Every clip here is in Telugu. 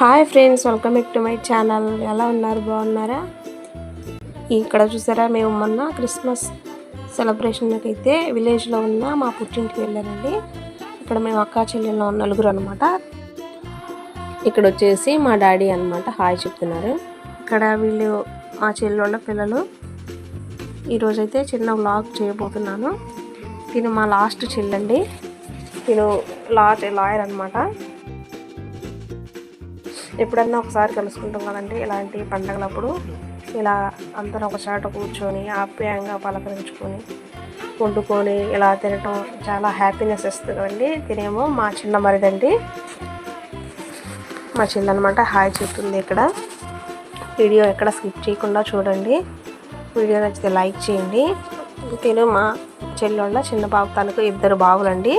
Hi friends welcome back to my channel. ఎలా ఉన్నారు? బాగున్నారా? ఇక్కడ చూసారా మేము మొన్న క్రిస్మస్ సెలబ్రేషన్కి అయితే విలేజ్లో ఉన్న మా పుట్టింటికి వెళ్ళానండి. ఇక్కడ మేము అక్కా చెల్లెల్లో నలుగురు అనమాట ఇక్కడ వచ్చేసి మా డాడీ అన్నమాట. హాయ్ చెప్తున్నారు. ఇక్కడ వీళ్ళు మా చెల్లెళ్ళ పిల్లలు. ఈరోజైతే చిన్న వ్లాగ్ చేయబోతున్నాను. తిను మా లాస్ట్ చెల్లండి. తిను లా లాయర్ అనమాట ఎప్పుడన్నా ఒకసారి కలుసుకుంటాం కదండి ఇలాంటి పండగలప్పుడు. ఇలా అందరం ఒక చాట కూర్చొని ఆప్యాయంగా పలకరించుకొని వండుకొని ఇలా తినటం చాలా హ్యాపీనెస్ ఇస్తుంది కదండి. తినేమో మా చిన్న మరిదండి. మా చిన్న అనమాట హాయ్ చెప్తుంది ఇక్కడ. వీడియో ఎక్కడ స్కిప్ చేయకుండా చూడండి. వీడియో నచ్చితే లైక్ చేయండి. తిను మా చెల్లెళ్ళ చిన్న బాబు తనకు ఇద్దరు బావులండి.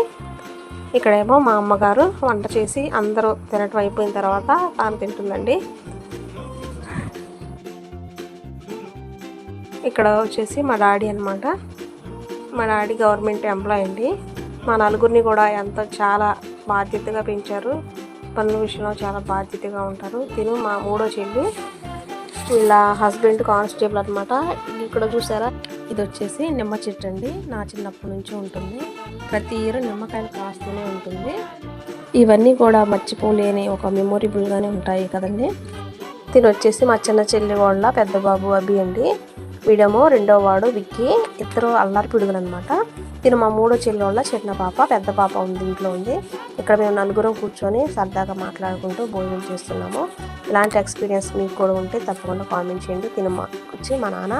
ఇక్కడేమో మా అమ్మగారు వంట చేసి అందరూ తినటం అయిపోయిన తర్వాత తాను తింటుందండి. ఇక్కడ వచ్చేసి మా డాడీ అనమాట మా డాడీ గవర్నమెంట్ ఎంప్లాయ్ అండి. మా నలుగురిని కూడా ఎంతో చాలా బాధ్యతగా పెంచారు. పనుల విషయంలో చాలా బాధ్యతగా ఉంటారు. తిను మా మూడో చెల్లి. వీళ్ళ హస్బెండ్ కానిస్టేబుల్ అనమాట ఇక్కడ చూసారా? ఇది వచ్చేసి నిమ్మ చెట్టు అండి. నా చిన్నప్పటి నుంచి ఉంటుంది. ప్రతి ఇయర్ నిమ్మకాయలు కాస్తూనే ఉంటుంది. ఇవన్నీ కూడా మర్చిపోలేని ఒక మెమొరబుల్గానే ఉంటాయి కదండి. తిని వచ్చేసి మా చిన్న చెల్లి వాళ్ళ పెద్ద బాబు అభి అండి. వీడేమో రెండో వాడు విక్కీ. ఇద్దరు అల్లారి పిడుగులు అనమాట తిను మా మూడో చెల్లెళ్ళ చిన్న పాప పెద్ద పాప ఉంది ఇంట్లో ఉంది. ఇక్కడ మేము నలుగురం కూర్చొని సరదాగా మాట్లాడుకుంటూ భోజనం చేస్తున్నాము. ఇలాంటి ఎక్స్పీరియన్స్ మీకు కూడా ఉంటే తప్పకుండా కామెంట్ చేయండి. తిను మా వచ్చి మా నాన్న.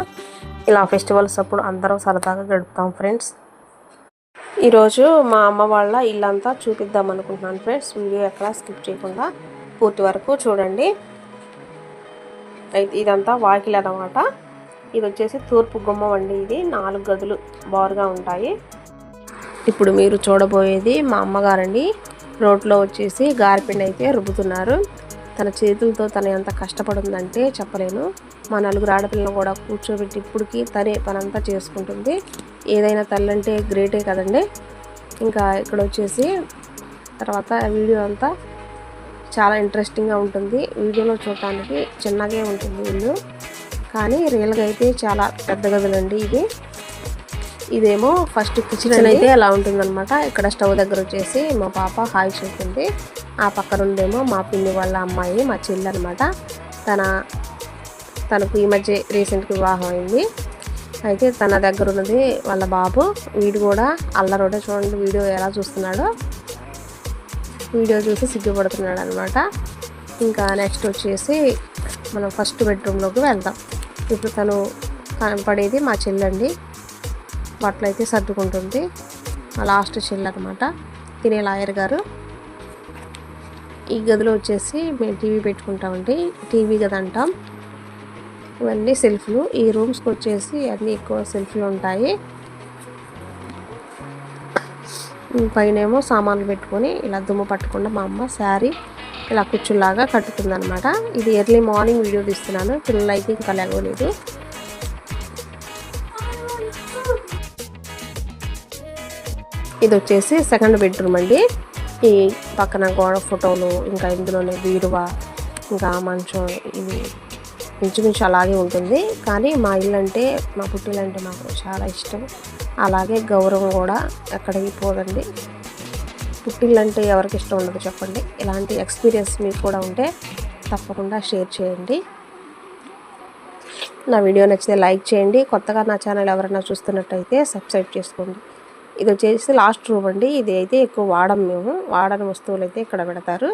ఇలా ఫెస్టివల్స్ అప్పుడు అందరం సరదాగా గడుపుతాం ఫ్రెండ్స్. ఈరోజు మా అమ్మ వాళ్ళ ఇల్లంతా చూపిద్దాం అనుకుంటున్నాను ఫ్రెండ్స్. వీడియో ఎక్కడ స్కిప్ చేయకుండా పూర్తి వరకు చూడండి. అయితే ఇదంతా వాకిలి అనమాట ఇది వచ్చేసి తూర్పు గుమ్మం అండి ఇది. నాలుగు గదులు బారుగా ఉంటాయి. ఇప్పుడు మీరు చూడబోయేది మా అమ్మగారండి. రోడ్లో వచ్చేసి గారిపిండి అయితే రుబ్బుతున్నారు. తన చేతులతో తను ఎంత కష్టపడుందంటే చెప్పలేను. మా నలుగురు ఆడపిల్లను కూడా కూర్చోబెట్టి ఇప్పటికి తనే పనంతా చేసుకుంటుంది. ఏదైనా తల్లి అంటే గ్రేటే కదండి. ఇంకా ఇక్కడ వచ్చేసి తర్వాత వీడియో అంతా చాలా ఇంట్రెస్టింగ్గా ఉంటుంది. వీడియోలో చూడటానికి చిన్నగా ఉంటుంది ఇల్లు. కానీ రియల్గా అయితే చాలా పెద్ద గదులండి ఇది ఇదేమో ఫస్ట్ కిచెన్ అయితే ఎలా ఉంటుందన్నమాట. ఇక్కడ స్టవ్ దగ్గర వచ్చేసి మా పాప హాయ్ చెప్తుంది ఆ పక్కన ఉందేమో మా పిన్ని వాళ్ళ అమ్మాయి మా చెల్లి అనమాట తన తనకు ఈ మధ్య రీసెంట్గా వివాహం అయింది. అయితే తన దగ్గర ఉన్నది వాళ్ళ బాబు. వీడు కూడా అల్లరోడే చూడండి వీడియో ఎలా చూస్తున్నాడో. వీడియో చూసి సిగ్గుపడుతున్నాడు అనమాట ఇంకా నెక్స్ట్ వచ్చేసి మనం ఫస్ట్ బెడ్రూమ్లోకి వెళ్దాం. ఇప్పుడు తను కనపడేది మా చెల్లండి. బట్టలు అయితే సర్దుకుంటుంది. మా లాస్ట్ చెల్లి అనమాట తినే లాయర్ గారు. ఈ గదిలో వచ్చేసి మేము టీవీ పెట్టుకుంటామండి. టీవీ గది అంటాం. ఇవన్నీ సెల్ఫ్లు. ఈ రూమ్స్కి వచ్చేసి అన్నీ ఎక్కువ సెల్ఫ్లు ఉంటాయి. పైనేమో సామాన్లు పెట్టుకొని ఇలా దుమ్ము పట్టకుండా మా అమ్మ శారీ ఇలా కుచ్చులాగా కట్టుతుంది అనమాట ఇది ఎర్లీ మార్నింగ్ వీడియో తీస్తున్నాను. పిల్లలైతే ఇంకా లేవలేదు ఇది వచ్చేసి సెకండ్ బెడ్రూమ్ అండి. ఈ పక్కన గోడ ఫోటోలు ఇంకా ఇందులోనే బీరువా ఇంకా మంచం ఇది ఇంచుమించు అలాగే ఉంటుంది. కానీ మా ఇల్లు అంటే మా పుట్టిల్లు అంటే మాకు చాలా ఇష్టం. అలాగే గౌరవం కూడా ఎక్కడికి పోదండి. పుట్టిళ్ళంటే ఎవరికి ఇష్టం ఉండదు చెప్పండి. ఇలాంటి ఎక్స్పీరియన్స్ మీకు కూడా ఉంటే తప్పకుండా షేర్ చేయండి. నా వీడియో నచ్చితే లైక్ చేయండి. కొత్తగా నా ఛానల్ ఎవరైనా చూస్తున్నట్టయితే సబ్స్క్రైబ్ చేసుకోండి. ఇది వచ్చేసి లాస్ట్ రూమ్ అండి. ఇది అయితే ఎక్కువ వాడం మేము. వాడని వస్తువులు అయితే ఇక్కడ పెడతారు.